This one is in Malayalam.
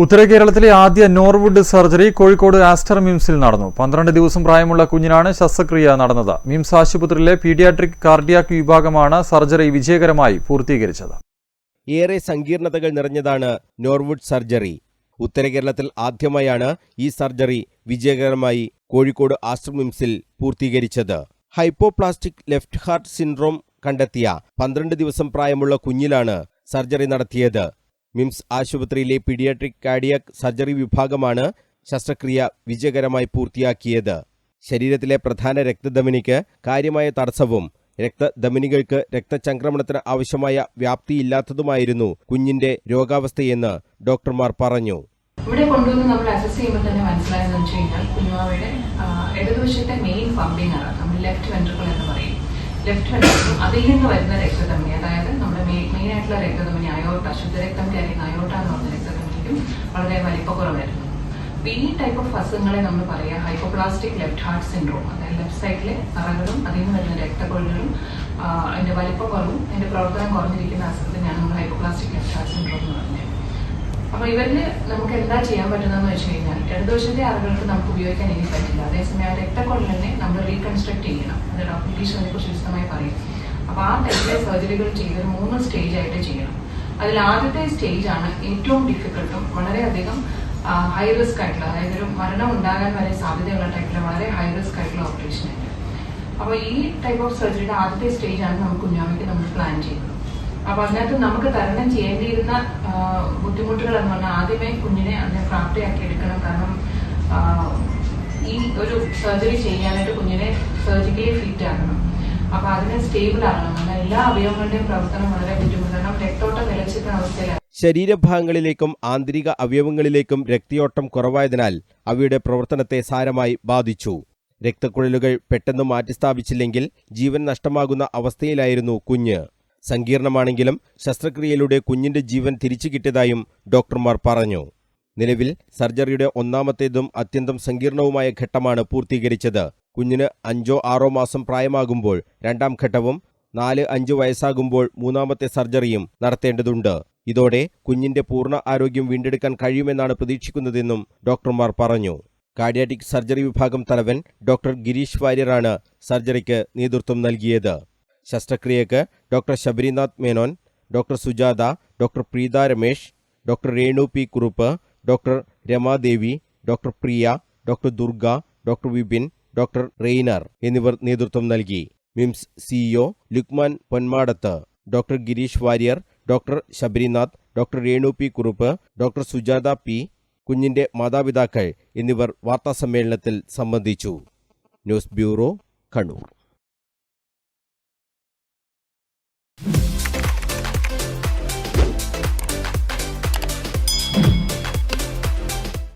ഉത്തര കേരളത്തിലെ ആദ്യ നോർവുഡ് സർജറി കോഴിക്കോട് ആസ്റ്റർ മിംസിൽ നടന്നു. പന്ത്രണ്ട് ദിവസം പ്രായമുള്ള കുഞ്ഞിനാണ് ശസ്ത്രക്രിയ നടന്നത്. മിംസ് ആശുപത്രിയിലെ പീഡിയാട്രിക് കാർഡിയാക് വിഭാഗമാണ് സർജറി വിജയകരമായി പൂർത്തീകരിച്ചത്. ഏറെ സങ്കീർണതകൾ നിറഞ്ഞതാണ് നോർവുഡ് സർജറി. ഉത്തര കേരളത്തിൽ ആദ്യമായാണ് ഈ സർജറി വിജയകരമായി കോഴിക്കോട് ആസ്റ്റർ മിംസിൽ പൂർത്തീകരിച്ചത്. ഹൈപ്പോപ്ലാസ്റ്റിക് ലെഫ്റ്റ് ഹാർട്ട് സിൻഡ്രോം കണ്ടെത്തിയ പന്ത്രണ്ട് ദിവസം പ്രായമുള്ള കുഞ്ഞിലാണ് സർജറി നടത്തിയത്. മിംസ് ആശുപത്രിയിലെ പീഡിയാട്രിക് കാർഡിയാക് സർജറി വിഭാഗമാണ് ശസ്ത്രക്രിയ വിജയകരമായി പൂർത്തിയാക്കിയത്. ശരീരത്തിലെ പ്രധാന രക്തധമനിക്ക് കാര്യമായ തടസ്സവും രക്തധമനികൾക്ക് രക്തചംക്രമണത്തിന് ആവശ്യമായ വ്യാപ്തിയില്ലാത്തതുമായിരുന്നു കുഞ്ഞിന്റെ രോഗാവസ്ഥയെന്ന് ഡോക്ടർമാർ പറഞ്ഞു. ഇവിടെ കൊണ്ടുവന്ന് നമ്മൾ അസസ് ചെയ്യുമ്പോൾ തന്നെ മനസ്സിലായെന്ന് വെച്ച് കഴിഞ്ഞാൽ കുഞ്ഞുമാവയുടെ ഇടതുവശത്തെ മെയിൻ പമ്പിംഗ് ആണ്. നമ്മൾ ലെഫ്റ്റ് വെൻട്രിക്കിൾ എന്ന് പറയും. ലെഫ്റ്റ് വെൻട്രിക്കിളും അതിൽ നിന്ന് വരുന്ന രക്തധമനി അതായത് നമ്മുടെ മെയിൻ ആയിട്ടുള്ള രക്തധമനി അയോട്ട ശുദ്ധരക്തം അല്ലെങ്കിൽ അയോട്ട പറഞ്ഞ രക്തധമനിക്കും വളരെ വലിപ്പക്കുറവായിരുന്നു ഈ ടൈപ്പ് ഓഫ് അസുഖങ്ങളെ നമ്മൾ പറയുക ഹൈപ്പോപ്ലാസ്റ്റിക് ലെഫ്റ്റ് ഹാർട്ട് സിൻഡ്രോം അതായത് ലെഫ്റ്റ് സൈഡിലെ അറകളും അതിൽ നിന്ന് വരുന്ന രക്തക്കൊള്ളുകളും ആ, അതിന്റെ വലിപ്പക്കുറവും അതിന്റെ പ്രവർത്തനം കുറഞ്ഞിരിക്കുന്ന അസുഖത്തിനാണ് നമ്മൾ ഹൈപ്പോപ്ലാസ്റ്റിക് ലെഫ്റ്റ് ഹാർട്ട് സിൻഡ്രോം എന്ന് പറഞ്ഞത്. അപ്പൊ ഇവരിൽ നമുക്ക് എന്താ ചെയ്യാൻ പറ്റുന്നതെന്ന് വെച്ച് കഴിഞ്ഞാൽ ഇടതുവശത്തെ അറകൾക്ക് നമുക്ക് ഉപയോഗിക്കാൻ ഇനി പറ്റില്ല. അതേസമയം ആ രക്തക്കൊള്ളലിനെ നമ്മൾ റീകൺസ്ട്രക്ട് ചെയ്യണം. അത് ഡോക്ടർ അതിനെ കുറിച്ച് വിശദമായി പറയും. അപ്പൊ ആ ടൈപ്പിലെ സർജറികൾ ചെയ്ത് മൂന്ന് സ്റ്റേജായിട്ട് ചെയ്യണം. അതിൽ ആദ്യത്തെ സ്റ്റേജ് ആണ് ഏറ്റവും ഡിഫിക്കൽട്ടും വളരെയധികം ഹൈ റിസ്ക് ആയിട്ടുള്ള അതായത് ഒരു മരണം ഉണ്ടാകാൻ വരെ സാധ്യതയുള്ള ടൈപ്പിലെ വളരെ ഹൈ റിസ്ക് ആയിട്ടുള്ള ഓപ്പറേഷൻ ആയിട്ട്. അപ്പോൾ ഈ ടൈപ്പ് ഓഫ് സർജറിയുടെ ആദ്യത്തെ സ്റ്റേജ് ആണ് നമുക്ക് കുഞ്ഞാമയ്ക്ക് നമ്മൾ പ്ലാൻ ചെയ്യുന്നത്. അപ്പോൾ അതിനകത്ത് നമുക്ക് തരണം ചെയ്യേണ്ടിയിരുന്ന ബുദ്ധിമുട്ടുകൾ എന്ന് പറഞ്ഞാൽ ആദ്യമേ കുഞ്ഞിനെ അതിനെ പ്രാപ്തിയാക്കി എടുക്കണം. കാരണം ഈ ഒരു സർജറി ചെയ്യാനായിട്ട് കുഞ്ഞിനെ സർജിക്കലി ഫിറ്റ് ആക്കണം. അപ്പൊ അതിനെ സ്റ്റേബിൾ ആകണം എല്ലാ അവയവങ്ങളുടെയും പ്രവർത്തനം വളരെ ബുദ്ധിമുട്ടാണ്. അവസ്ഥയിലാണ് ശരീരഭാഗങ്ങളിലേക്കും ആന്തരിക അവയവങ്ങളിലേക്കും രക്തയോട്ടം കുറവായതിനാൽ അവയുടെ പ്രവർത്തനത്തെ സാരമായി ബാധിച്ചു. രക്തക്കുഴലുകൾ പെട്ടെന്ന് മാറ്റിസ്ഥാപിച്ചില്ലെങ്കിൽ ജീവൻ നഷ്ടമാകുന്ന അവസ്ഥയിലായിരുന്നു കുഞ്ഞ്. സങ്കീർണമാണെങ്കിലും ശസ്ത്രക്രിയയിലൂടെ കുഞ്ഞിന്റെ ജീവൻ തിരിച്ചു കിട്ടിയതായും ഡോക്ടർമാർ പറഞ്ഞു. നിലവിൽ സർജറിയുടെ ഒന്നാമത്തേതും അത്യന്തം സങ്കീർണവുമായ ഘട്ടമാണ് പൂർത്തീകരിച്ചത്. കുഞ്ഞിന് അഞ്ചോ ആറോ മാസം പ്രായമാകുമ്പോൾ രണ്ടാം ഘട്ടവും നാല് അഞ്ച് വയസ്സാകുമ്പോൾ മൂന്നാമത്തെ സർജറിയും നടത്തേണ്ടതുണ്ട്. ഇതോടെ കുഞ്ഞിന്റെ പൂർണ ആരോഗ്യം വീണ്ടെടുക്കാൻ കഴിയുമെന്നാണ് പ്രതീക്ഷിക്കുന്നതെന്നും ഡോക്ടർമാർ പറഞ്ഞു. കാർഡിയാറ്റിക് സർജറി വിഭാഗം തലവൻ ഡോക്ടർ ഗിരീഷ് വാര്യറാണ് സർജറിക്ക് നേതൃത്വം നൽകിയത്. ശസ്ത്രക്രിയക്ക് doctor Sabarinath Menon doctor Sujatha doctor Preetha Ramesh doctor Renu P Kurup doctor Ramadevi doctor Priya doctor Durga doctor Vipin doctor Rainer എന്നിവർ നേതൃത്വം നൽകി. MIMS CEO Lukman Ponmadath doctor Gireesh Warrier doctor Sabarinath doctor Renu P Kurup doctor Sujatha P കുഞ്ഞിന്റെ മാതാപിതാക്കൾ എന്നിവർ വാർത്താസമ്മേളനത്തിൽ സംബന്ധിച്ചു. News bureau Kannur.